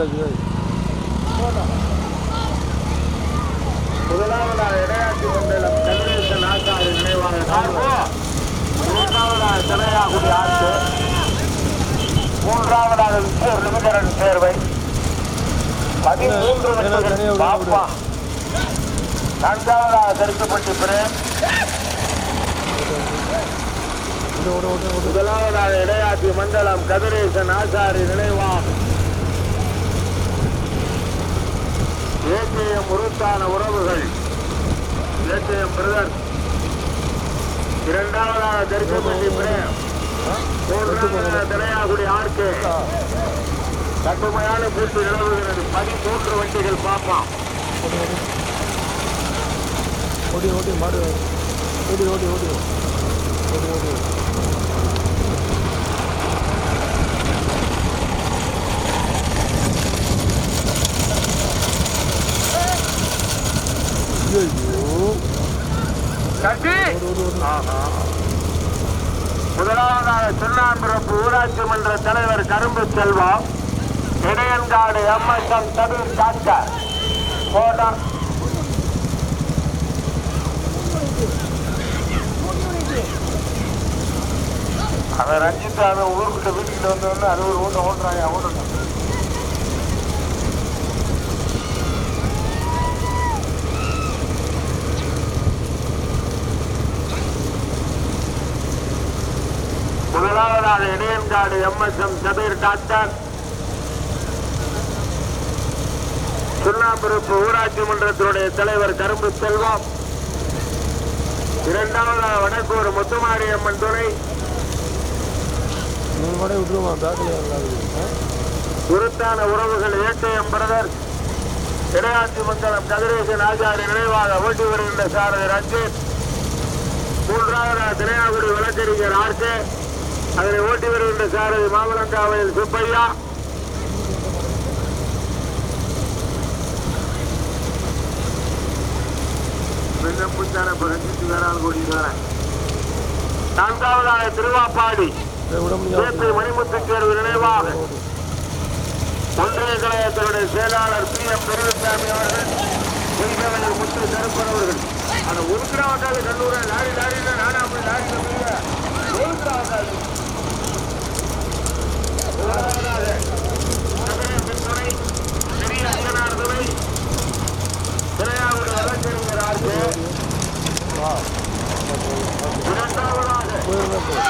விட்டாச்சு முதலாவதாக இடையாட்சி மண்டலம் கதிரேசன் ஆசாரி நினைவாக இரண்டாவதாக தலையாகுடி ஆட்சி மூன்றாவதாக விஸ்வ லிமிடரன் சேர்வை பதிமூன்று வெற்றிகள் பாப்பா. நான்காவதாக கருத்துப்பட்டி பிரேம் முதலாவதாக இடையாட்சி மண்டலம் கதிரேசன் ஆசாரி நினைவாக ஏகேஎம் உருத்தான உறவுகள். ஏகேஎம் பிரதர் இரண்டாவதாக கருத்துப்பட்டி பிரேம் மூன்றாவதாக தலையாகுடி ஆர்கே. கடுமையான போட்டி நிலவுகிறது. பதிமூன்று வண்டிகள் பார்ப்பான் ஓடி ஓடி மாடு ஓடி ஓடி ஓடி ஓடி ஓடி. கட்டி. முதலாவதாக சுண்ணாம்பிரப்பு ஊராட்சி மன்ற தலைவர் கரும்பு செல்வம் இடையன்காடு எம்எஸ்எம் தமிழ் டாக்டர். போட்டார் அவன் ரஞ்சித் அவன் ஊருக்கிட்ட வீட்டுக்கிட்ட வந்தோடனே அது ஒரு ஓட்டம் ஓட்டுறாங்க ஓட்டணும் முதலாவதாக இடையன்காடு எம் சபீர் டாக்டர். சுண்ணாம்பிருப்பு ஊராட்சி மன்றத்தினுடைய தலைவர் கரும்பு செல்வம். இரண்டாவதாக வடக்கூர் முத்துமாரியம்மன் துணை. மூணு உருத்தான உறவுகள் ஏகேஎம் பிரதர். இடையாட்சி மங்கலம் கதிரேசன் ஆச்சாரி நினைவாக ஓட்டி வருகின்ற சாரதி ரஞ்சித். மூன்றாவது திரையாகுடி வழக்கறிஞர் ஆர்கே அதனை ஓட்டி வருகின்ற சாரதி மாமலங்காவையில் சுப்பையா? விண்ணப்பிச்சான பிரசித்தி வேறால் கூடியிருக்கிறேன் நான்காவதாக திருவாப்பாடி. மணிமுத்துக்கு முடியாது நினைவாக. ஒன்றிய கழகத்தினுடைய செயலாளர் பி எம் பெருசாமி அவர்கள் பொய்கவலை முத்து கருப்பன் அவர்கள். அந்த உருக்கிராவட்டாளி கல்லூரி லாரி லாரியில் நானா போய் லாரியில் போய் உருக்கிராவட்டாளி துணை பெரிய அங்கனார் துணை திரையாவுடைய வழக்கறிஞர் ஆர்கே வா இரண்டாவதாக போயிருந்தா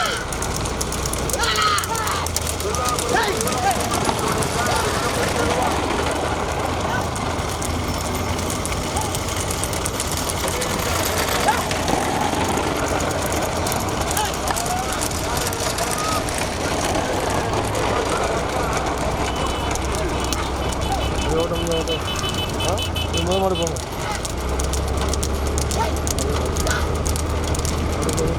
இது ஓட்ட முடியாது ஆ இது முதல் மாடு போங்க அடுத்தது.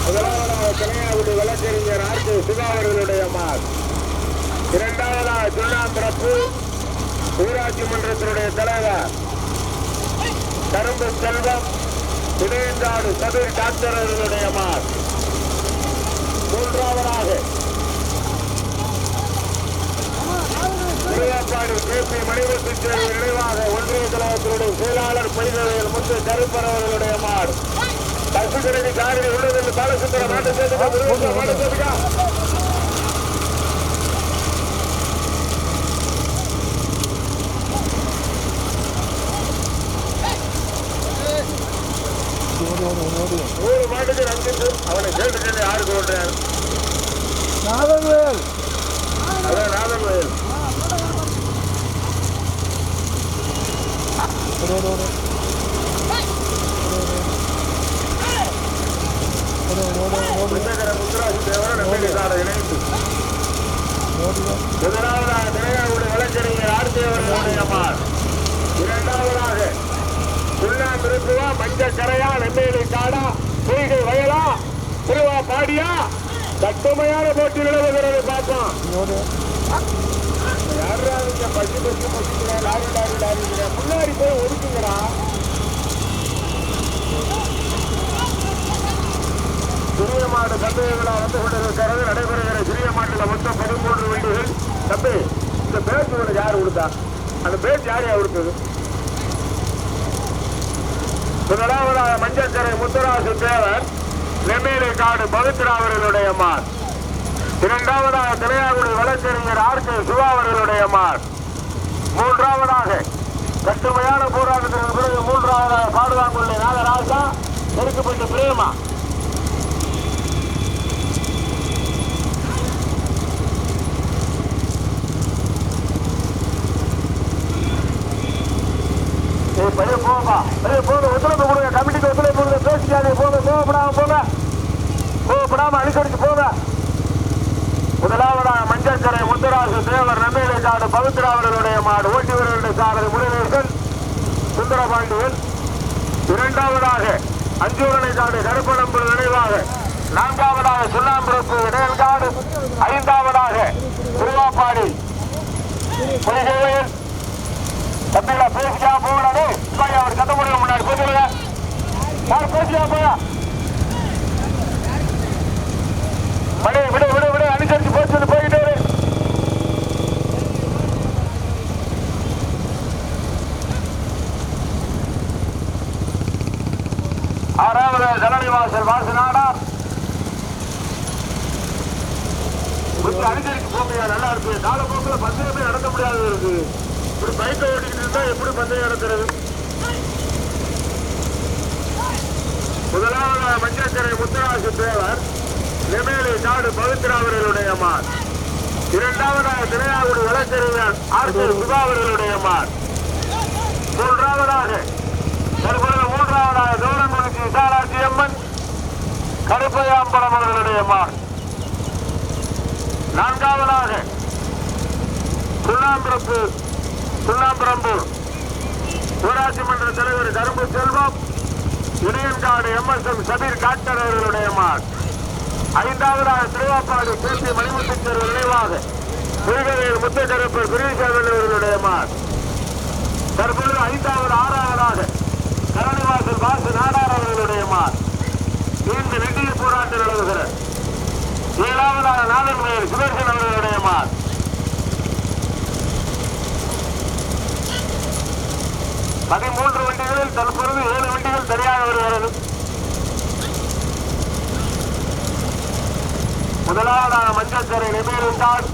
முதலாவதாக கலையாவுடி வழக்கறிஞர் ஆர் கே சிவா அவர்களுடைய மார் இரண்டாவதாக சுண்ணாம்பிரப்பு ஊராட்சி மன்றத்தினுடைய தலைவர் கரும்பு செல்வம் இடையங்காடு சதுர் டாக்டர் மார். மூன்றாவதாக திருவாப்பாடு கே பி மணிவசு நினைவாக ஒன்றிய கழகத்தினுடைய செயலாளர் பைதவையில் முத்து கருப்பர் அவர்களுடைய மாடு பசுகரடி காரில் உள்ளதில் பாலசுந்தர மாட்டை சேர்த்துக்கா மாட்டை சேர்த்துக்கா மாட்டுக்கு நம்பிட்டு அவனை கேட்டு யாருக்கு ஓட்டுறாரு நாதன்வேல் அதான் நாதன் வயல் ஓடு ஓடு முதலாவதாக திரையாவுடைய வழக்கறிஞர் ஆர்த்தியவர்களுடைய அம்மாள் இரண்டாவதாக சுண்ணா திருப்புவா மஞ்சள் கரையா நெம்மேலி காடா பொய்கை வயலா திருவா பாடியா? தட்டுமையான போட்டி நிலவுகிறது பார்ப்போம் முன்னாடி போய் ஒதுக்குங்கடா. சிறிய மாடு பந்தய வந்து கொண்டிருக்கிறது. நடைபெறுகிற சிறிய மாட்டில் மொத்தம் பதிமூன்று வண்டிகள். தம்பி இந்த பேச்சு உனக்கு யார் கொடுத்தா? அந்த பேச்சு யார் யார் கொடுத்தது? முதலாவதாக மஞ்சக்கரை முத்துராசு தேவர் நெம்மேலி காடு பவித்ரா அவர்களுடைய மார் இரண்டாவதாக திரையாகுடி வழக்கறிஞர் ஆர் கே சிவா அவர்களுடைய மார் மூன்றாவதாக கட்டுமையான போராட்டத்திற்கு பிறகு மூன்றாவதாக பாடுவாங்குள்ள நாகராஜா நெருக்கப்பட்ட பிரேமா. ஏய், பையன் போங்கப்பா. பையன் போங்க, ஒத்துழைப்பு கொடுங்க. கமிட்டிக்கு ஒத்துழைப்பு கொடுங்க. பேசிக்காதீங்க. போங்க, கோவப்படாம போங்க. கோவப்படாம அனுசரிச்சு போங்க. முதலாவதாக மஞ்சக்கரை முத்தராசு தேவர் நம்பேலை காடு பவித்ரா மாடு ஓட்டி வருகின்ற சாரதி முருகேசன் சுந்தரபாண்டியன் இரண்டாவதாக அஞ்சூரனை சாடு கருப்பணம்புல் நினைவாக நான்காவதாக சுண்ணாம்பிரப்பு இடையல்காடு ஐந்தாவதாக திருவாப்பாடி பொய்கையில் தம்பிகளா பேசிக்கா போகலானே போய் அவர் கத்த முடியும் முன்னாடி போய் யார் பேசிக்கா போயா மணி விடு விடு விடு அனுசரிச்சு போச்சு போயிட்டு ஆறாவது ஜனனி வாசல் வாசு நாடார் கொஞ்சம் அனுசரிச்சு போங்கய்யா நல்லா இருக்கு. காலப்போக்கில் பந்தயமே நடத்த முடியாது இருக்கு. இப்படி பைக்கை ஓட்டிக்கிட்டு இருந்தா எப்படி பந்தயம் நடத்துறது முதலாவதாக மஞ்சக்கரை முத்துராசு தேவர் நெமேலி நாடு பவித்ராவர்களுடைய மார் இரண்டாவதாக திரையாகுடி வழக்கறிஞர் ஆர் கே மார் மூன்றாவதாக தற்பொழுது மூன்றாவதாக கவுரங்குறிச்சி விசாலாட்சி அம்மன் கருப்பையாம்பலம் அவர்களுடைய மார் நான்காவதாக சுண்ணாம்பரப்பு சுண்ணாம்பரம்பூர் ஊராட்சி மன்ற தலைவர் Karumbu Selvam Idaiyankadu M S M Sabeer cutter அவர்களுடைய மார். ஐந்தாவதாக திருவாப்பாடு கே பி மணிமுத்தர் நினைவாக முருகவேல் முத்தக்கருப்பர் குரீசேவன் அவர்களுடைய மார். தற்பொழுது ஐந்தாவது ஆறாவதாக கரணிவாசல் வாசு நாடார் அவர்களுடைய மார். இந்த நெட்டியில் போராட்டம் நடத்துகிறார். ஏழாவதாக நாதன்மேல் சுதர்சன் அவர்களுடைய மார். பதிமூன்று வண்டிகளில் தற்பொழுது ஏழு வண்டிகள் சரியாக வருகிறது. முதலாவதாக மஞ்சக்கரை நெமேலுண்டால்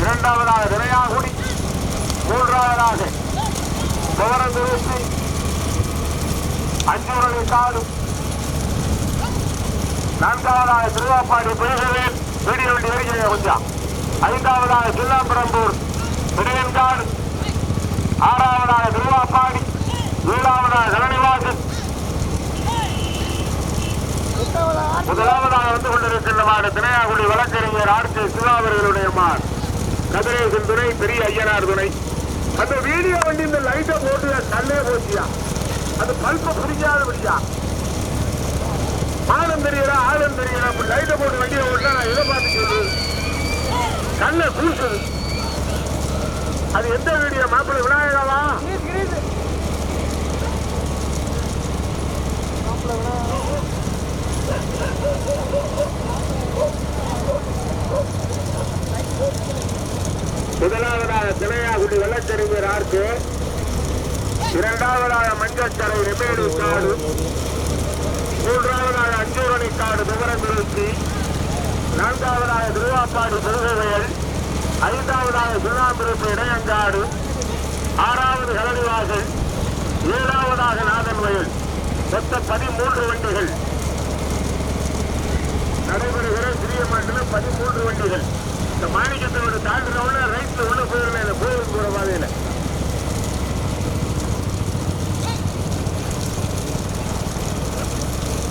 இரண்டாவதாக திரையாகுடி மூன்றாவதாக பவரந்துருச்சி அஞ்சூரணி காடு நான்காவதாக திருவாப்பாடி புயகவேல் வீடியோ வண்டி வருகிறேன் கொஞ்சம் ஐந்தாவதாக சில்லாம்பரம்பூர் பெரியன்காடு ஆறாவதாக திருவாப்பாடி ஏழாவதாக கலனிவாசல் முதலாவதாக வந்து கொண்டிருக்கின்ற மாடு திரையாகுடி வழக்கறிஞர் ஆர்த்தி கே சிவா அவர்களுடைய மாடு. கதிரேசன் துணை பெரிய ஐயனார் துணை. அந்த வீடியோ வண்டி இந்த லைட்டை போட்டு கல்லே போச்சியா? அது பல்ப பிடிக்காத பிடிச்சா ஆளும் தெரியல ஆழம் தெரியல அப்படி லைட்டை போட்டு வண்டியை ஓட்டா நான் எதை பார்த்து சொல்லு கண்ணை கூசுது அது எந்த வீடியோ? மாப்பிள்ளை விநாயகாவா முதலாவதாக திரையாகுடி வெள்ளச்சரிஞர் ஆர்க்கு. இரண்டாவதாக மஞ்சத்தரை நெமேடு காடு. மூன்றாவதாக அஞ்சூரணி காடு விவரங்குறிச்சி நான்காவதாக திருவாப்பாடு திருவயல் ஐந்தாவதாக சுண்ணாம்பிருப்பு இடையங்காடு. ஆறாவது கலனிவாசல் ஏழாவதாக நாதன்வயல் மொத்த பதிமூன்று வண்டிகள். நடைபெறுகிற சிறிய மண்டலம் பதிமூன்று வண்டிகள். இந்த மாணிக்கத்தோட தாண்டின உடனே ரைட்ல உள்ள போயிடல இந்த கோவில் போற பாதையில.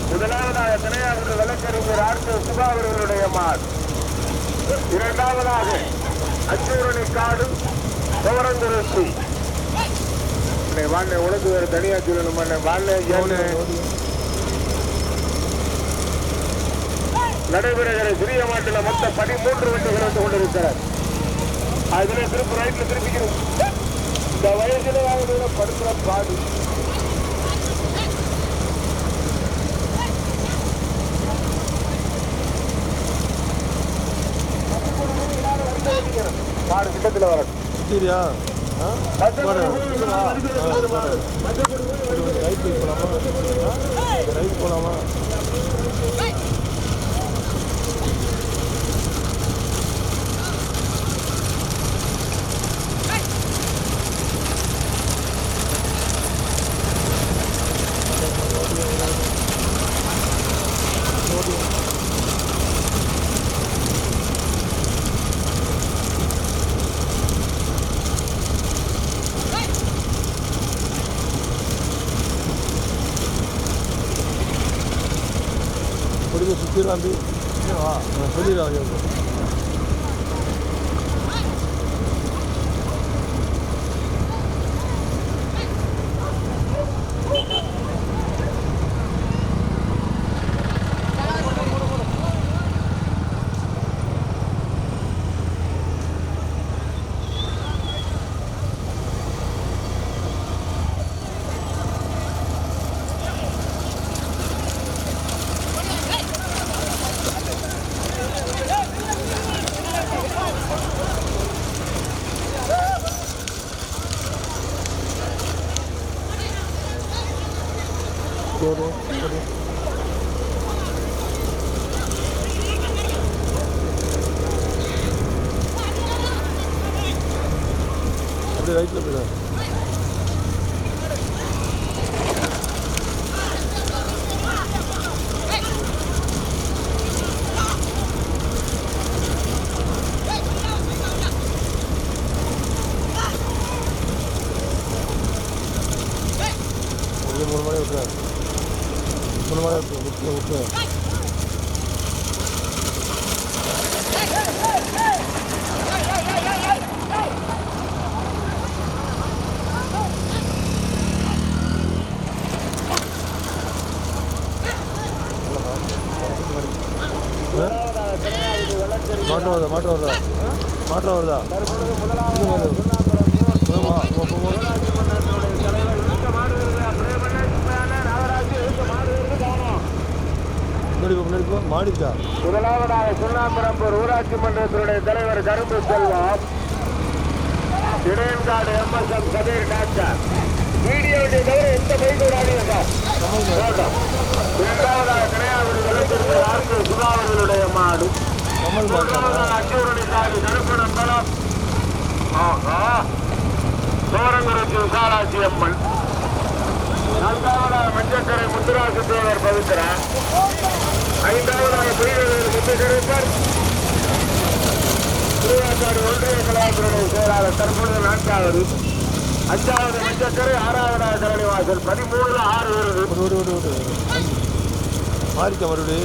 முதலாவதாக திணையாவது வழக்கறிஞர் ஆர்த்த சுபா அவர்களுடைய மாடு இரண்டாவதாக அச்சூரணி காடு சவரங்குருசி வாண்ணே உனக்கு வேறு தனியா சொல்லணும்? வாண்ணே ஓடி ஓடி நடைபெறுகிற சிறிய மாட்டில் மொத்தம் பதிமூன்று வண்டிகள் வந்து கொண்டிருக்கிறார். அதுல திருப்பி ரைட்ல திருப்பிக்கிறோம். இந்த வயசுல வாங்குறதுல படுத்துற பாடு. பாடு கிட்டத்துல வரணும். சரியா. ரைட் போய் போகலாமா ரைட் போகலாமா நான் சொல்லிடுறேன் போதும் போதும் அப்படியே ரைட்டில் போயிடு அப்படியே மூணு மணி விட்டுறேன் மூணு மணி விட்டு விட்டு விட்டு மாட்டு வருதா மாட்டு வருதா மாட்டு வருதா இன்னும் வருது. ஆமா, போ, போ, போ. முன்னாடி போ, முன்னாடி போ. மாடிச்சா முதலாவதாக சுண்ணாம்பரம்பூர் ஊராட்சி மன்றத்தினுடைய தலைவர் கரும்பு செல்வம். Idaiyankadu MSM Satheer doctor. வீடியோவுடைய தவிர எந்த பைக் விடாதீங்க சார் போட்டோம். இரண்டாவதாக கிடையாது சுதாவர்களுடைய மாடு. கமல் மாட்டா மூன்றாவதாக அச்சூரணி சோரங்குறிச்சி விசாலாட்சி அம்மன் நான்காவதாக மஞ்சக்கரை முத்துராசு தேவர் பவித்ரா ஐந்தாவதாக பெரியவர் முத்துக்கரைப்பர் திருவாக்காடு ஒன்றிய கலாத்துறை செயலாளர் தற்பொழுது நான்காவது அஞ்சாவது மஞ்சக்கரை ஆறாவதாக கரணிவாசல் பதிமூணுல ஆறு வருது விடு விடு விடு விடு மாறிச்சா மறுபடி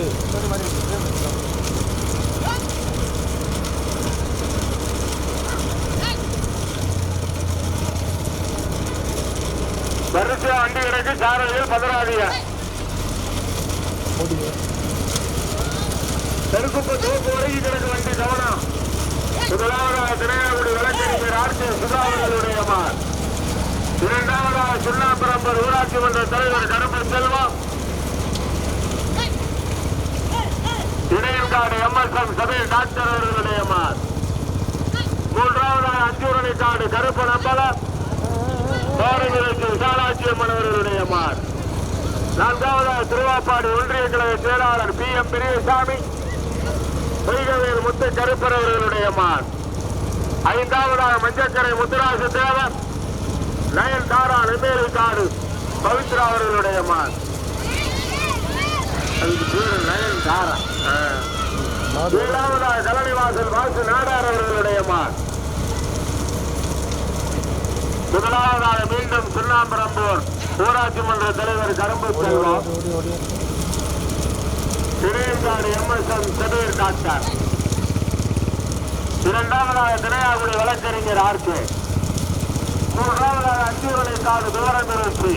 வரிசையா வண்டி கிடக்கு சாரதியில் பதறாதீங்க. ஓடிங்க தெருக்குப்ப தோப்பு வரைக்கும் கிடக்கு வண்டி கவனம். முதலாவதாக திரையாகுடி வழக்கறிஞர் ஆட்சி சுதாவர்களுடைய மார் இரண்டாவதாக சுண்ணாம்பரம்பர் ஊராட்சி மன்ற தலைவர் கருப்பு செல்வம். இணையங்காடு எம்எஸ்எம் சபை டாக்டர் அவர்களுடைய மார் மூன்றாவதாக அஞ்சூரணிக்காடு காடு கருப்பு பாரதிக்கு விசாலாட்சி அம்மன் அவர்களுடைய மார். நான்காவதாக திருவாப்பாடு ஒன்றிய கழக செயலாளர் பி எம் பெரியசாமி பொய்கவேல் முத்து கருப்பர் அவர்களுடைய ஐந்தாவதாக மஞ்சக்கரை முத்துராசு தேவர் நயன் தாரா நெம்மேலி காடு பவித்ரா அவர்களுடைய பேரு நயன் தாரா ஏழாவதாக கலனிவாசல் வாசு நாடார் அவர்களுடைய மான் முதலாவதாக மீண்டும் சுண்ணாம்பரம்பூர் ஊராட்சி மன்ற தலைவர் கரும்பு செல்வம் ஓடி ஓடி ஓடி திரையங்காடு எம்எஸ்எம் சபீர் டாக்டர். இரண்டாவதாக திரையாகுடி வழக்கறிஞர் ஆர்கே மூன்றாவதாக அஞ்சூரனை காடு விவரமிருச்சி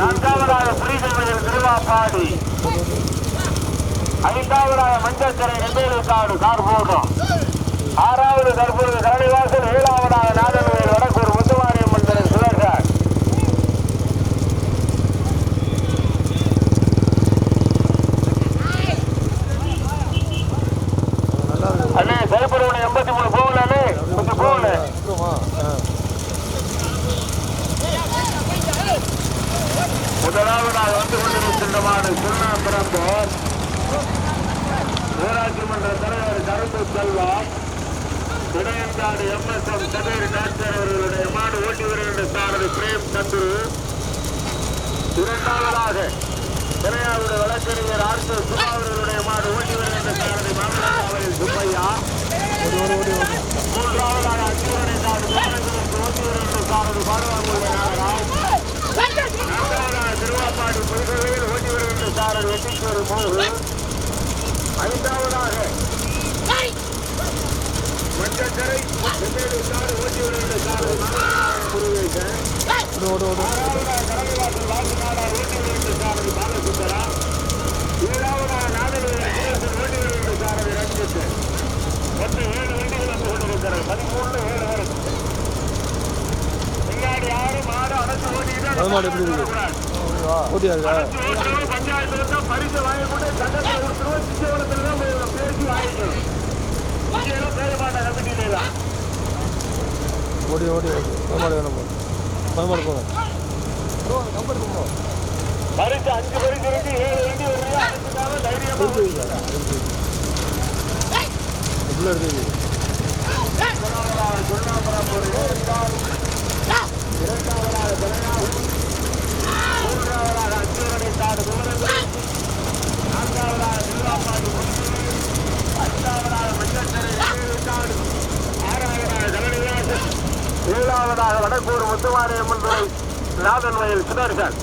நான்காவதாக புலிதமையில் திருவாப்பாடி. ஐந்தாவதாக மஞ்சக்கரை நெம்பேலி காடு போட்டோம் ஆறாவது தற்போது கரணிவாசல் ஏழாவதாக நாதன்வேலு வடக்கூர் முத்துமாரியம்மன் திரு சுரேஷர் நல்லா இருக்கு அண்ணே செயல்படுவன எண்பத்தி மூணு போகல அண்ணே கொஞ்சம் போகல இருக்குமா ஆ முதலாவதாக வந்து கொண்டிருக்கின்றமான சுண்ணாம்பிரம்போர் ஊராட்சி மன்ற தலைவர் கருப்பு செல்வம் இடையன்காடு எம்எஸ்எம் கபீர் நாச்சர் அவர்களுடைய மாடு ஓட்டி வருகின்ற சாரதி பிரேம் சந்துரு. இரண்டாவதாக திரையாவுடைய வழக்கறிஞர் ஆர்கே சுபா அவர்களுடைய மாடு ஓட்டி வருகின்ற சாரதி மாமனாவரில் சுப்பையா. மூன்றாவதாக அஞ்சூரணி நாடு ஓட்டி வருகின்ற சாரதி பாடுவாங்க நாகராஜ் நான்காவதாக திருவாப்பாடி புலிகளில் ஓட்டி வருகின்ற சாரதி வெட்டிக்கோரு மோகு ஐந்தாவதாக மஞ்சக்கரை செம்மேலி சாடு ஓட்டி வருகின்ற சாரதி மாமனார் முருகேசன் ஓடி ஓடி ஓடி ஓட்டி வருகின்ற சாரதி பாலசுந்தரா ஏழாவதாக நாதவேல் ஓட்டி வருகின்ற ஏழு வண்டிகள் வந்து ஏழு. பின்னாடி யாரும் மாடு எப்படி இருக்கு? போட்டியா இருக்கா ஓடி ஓடி ஓடி வேணும் பரமாடு போங்க கம்பெனி பரிசு அஞ்சு பரிசு இருக்கு ஏழு வண்டி வருது அதுக்காக தைரியமா இருக்கு உள்ள இருக்குது முதலாவதாக சுண்ணாம்பரம்பூர் ஏறினார். இரண்டாவதாக தலைநாகம். மூன்றாவதாக அஞ்சூரணி காடு விவரங்கள். நான்காவதாக திருவாப்பாடி மஞ்சக்கரை ஏழு காடு. ஆறாவதாக கலனிவாசல். ஏழாவதாக வடக்கூர் முத்துமாரியம்மன் துறை நாதன் வயல் சுதர்சன்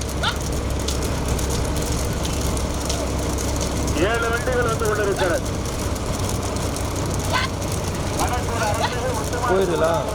ஏழு வண்டிகள் வந்து கொண்டிருக்கிறது போயிடலாம்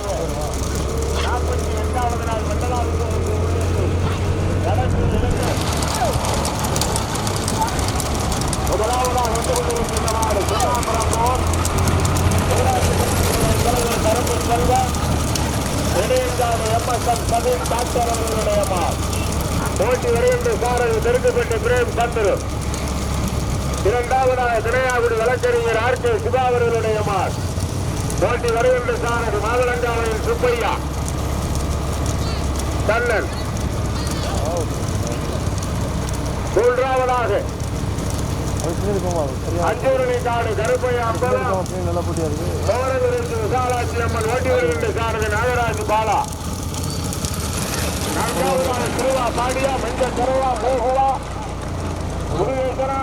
போட்டி வருகின்ற சாரதி தெற்குப்பட்டு பிரேம் சந்துரு இரண்டாவதாக திரையாகுடி வழக்கறிஞர் ஆர் கே சிவா அவர்களுடைய மால் போட்டி வருகின்ற சாரதி மாதளங்காவையில் சுப்பையா. கண்ணன் மூன்றாவதாக அது அஞ்சூரணி காடு கருப்பையா பின்னாடி விசாலாட்சி அம்மன் ஓட்டி வருகின்ற சாரதி நாகராஜ் பாலா. நான்காவதாக திருவா பாடியா மஞ்சள் கருவா மோகுவா முருகேசனா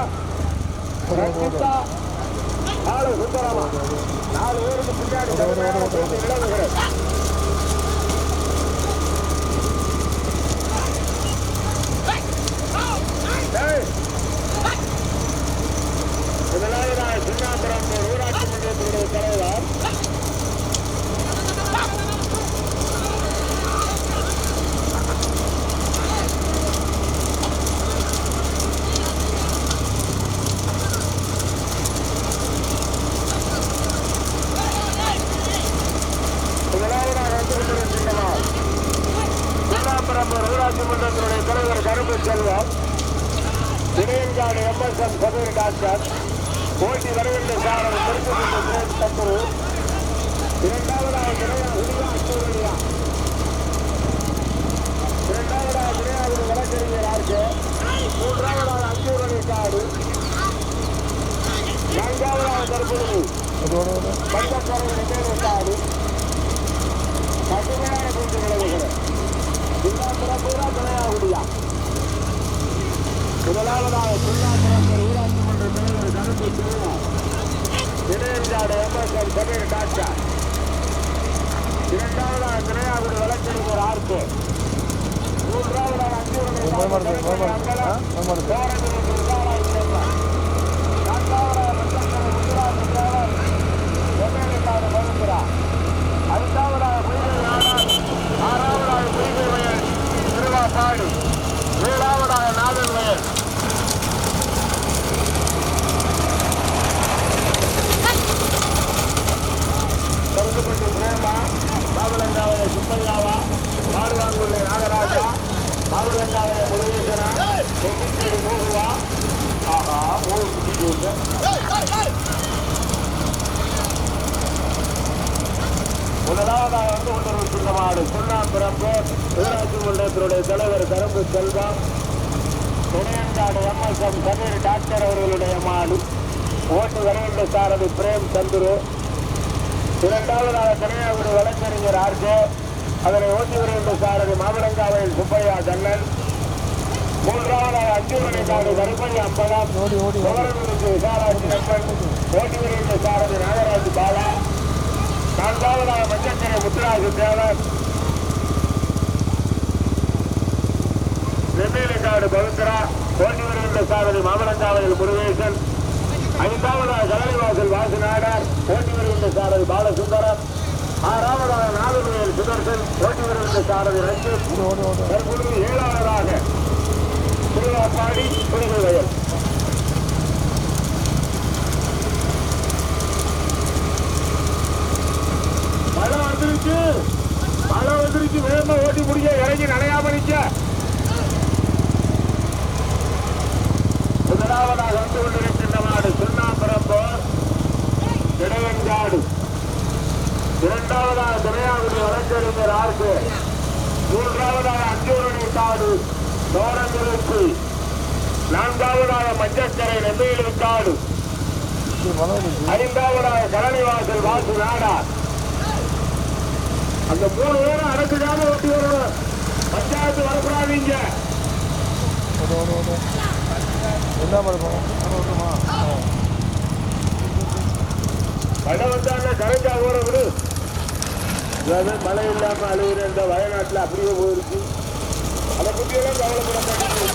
ரஞ்சிதா நாலு சுந்தரமா நாலு பேருக்கு பின்னாடி கடுமையான போட்டி நிலவுகிறது ஏய். முதலாவதாக சின்னாபுரம் ஊராட்சி மன்றத்தினுடைய தலைவர் ஊராட்சி மன்றத்தினுடைய தலைவர் கருப்பு செல்வம். Idaiyankadu MSM Kabeer doctor. போட்டி வருகின்ற சாரதி திருப்பதி இரண்டாவதாக இரண்டாவதாக திரையாவுடைய வழக்கறிஞர் ஆர்கே மூன்றாவதாக அச்சூரணி காடு. நான்காவதாக தற்பொழுது அது நினைவு காடு. கடுமையான முதலாவதாக ஊராட்சி மன்ற தலைவர் கருப்பு சிவா இணையஞ்சாடு எம்எஸ்எல் சமீர் டாக்டர் இரண்டாவதாக திரையாகுடி வழக்கறிஞர் ஆர்கே மூன்றாவதாக பயமா இருக்கு, பயமா இருக்கு. ஆ? பயமா இருக்கு. ஏழாவதாக நாதன் வயல் கருத்துப்பட்டு பிரேமா பாபுலங்காவய சுப்பையாவா பாடுவாங்குள்ள நாகராஜா பாபுலங்காவய முருகேசனா செங்கிச்சேரி மோகுவா ஆஹா மூணு குட்டி ஜூஸ் முதலாவதாக வந்து கொண்டிருக்கின்ற மாடு சுண்ணாம்பிரம்பு ஊராட்சி மன்றத்தினுடைய தலைவர் கரும்பு செல்வம் துணையங்காடு எம்எஸ்எம் சமீர் டாக்டர் அவர்களுடைய மாடு சாரதி பிரேம் சந்துரு. இரண்டாவதாக கன்னியாகுமரி வழக்கறிஞர் ஆர்கே அதனை ஓட்டி வருகின்ற சாரதி மாமலங்காவையில் சுப்பையா கண்ணன். மூன்றாவதாக அஞ்சூரணி நாடு கருப்பையா அம்பலம். ஓடி ஓடி ஓடி. விவரங்களுக்கு விசாலாட்சி நண்பன் ஓட்டி வருகின்ற சாரதி நாகராஜ் பாலா. நான்காவதாக மஞ்சக்கரை முத்துராஜு தேவர். நெல்லிக்காடு பவித்ரா. ஓட்டி வருகின்ற சாரதி மாமலங்காவையில் முருகேசன். ஐந்தாவதாக கலரிவாசல் வாசு போட்டி வருகின்ற சாரதி பாலசுந்தரம். ஆறாவதாக நாகர்வேல் சுதர்சன் போட்டி வருகின்ற சாரதி ரஞ்சித் தற்பொழுது ஏழாவதாக திருவாப்பாடி புலிகள் வயல் மழை வந்துருச்சு மழை வந்துருச்சு வேகமா ஓட்டி முடிய இறங்கி நனையாம நிக்க. முதலாவதாக வந்து கொண்டிருக்கின்ற மாடு சுண்ணாம்பரம்போர் இடையங்காடு இரண்டாவதாக துணையாவது வழக்கறிஞர் ஆர்கே மூன்றாவதாக அஞ்சூரணி காடு தோரங்கிருப்பு நான்காவதாக மஞ்சக்கரை நெல்லையில் காடு. ஐந்தாவதாக கரணிவாசல் வாசு நாடா. அந்த மூணு பேரும் அடக்குதாம ஒட்டி வருவோம். பஞ்சாயத்து வரக்கூடாதீங்க. என்ன பண்ணுவோம் இடம் மழை வந்தாங்க கரைஞ்சா ஊற விடு மழை இல்லாம அழுகுற இந்த வயநாட்டுல அப்படியே போயிருக்கு. அதை பற்றியெல்லாம் கவலைப்பட மாட்டேங்குது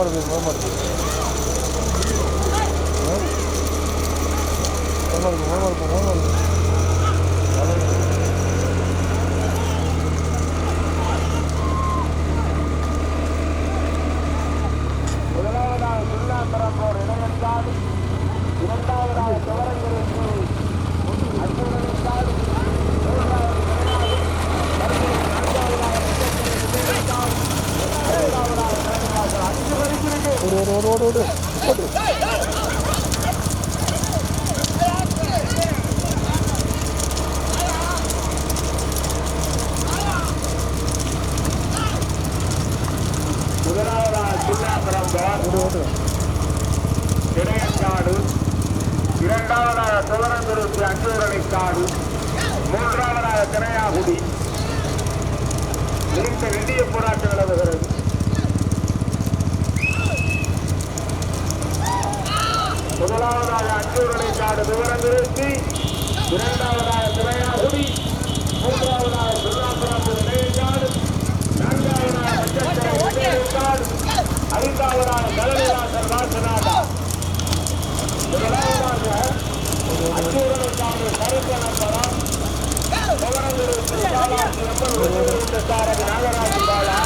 mordió, no mordió. சிவரங்குறிச்சி அஞ்சூரணிக்காடு மூன்றாவதாக திரையாகுடி நீண்ட இந்திய போராட்டம் நிலவுகிறது முதலாவதாக அஞ்சூரலை காடு விவரம் விவரங்குறிச்சி இரண்டாவதாக திரையாகுடி மூன்றாவதாக திருநாபுரம் இடையங்காடு நான்காவதாக பச்சக்கரை இடையங்காடு ஐந்தாவது தலைவாசல் வாசனாடா முதலாவதாக அச்சூரனுக்கான கருப்பண படம் சாரதி நாகராஜ் பாலா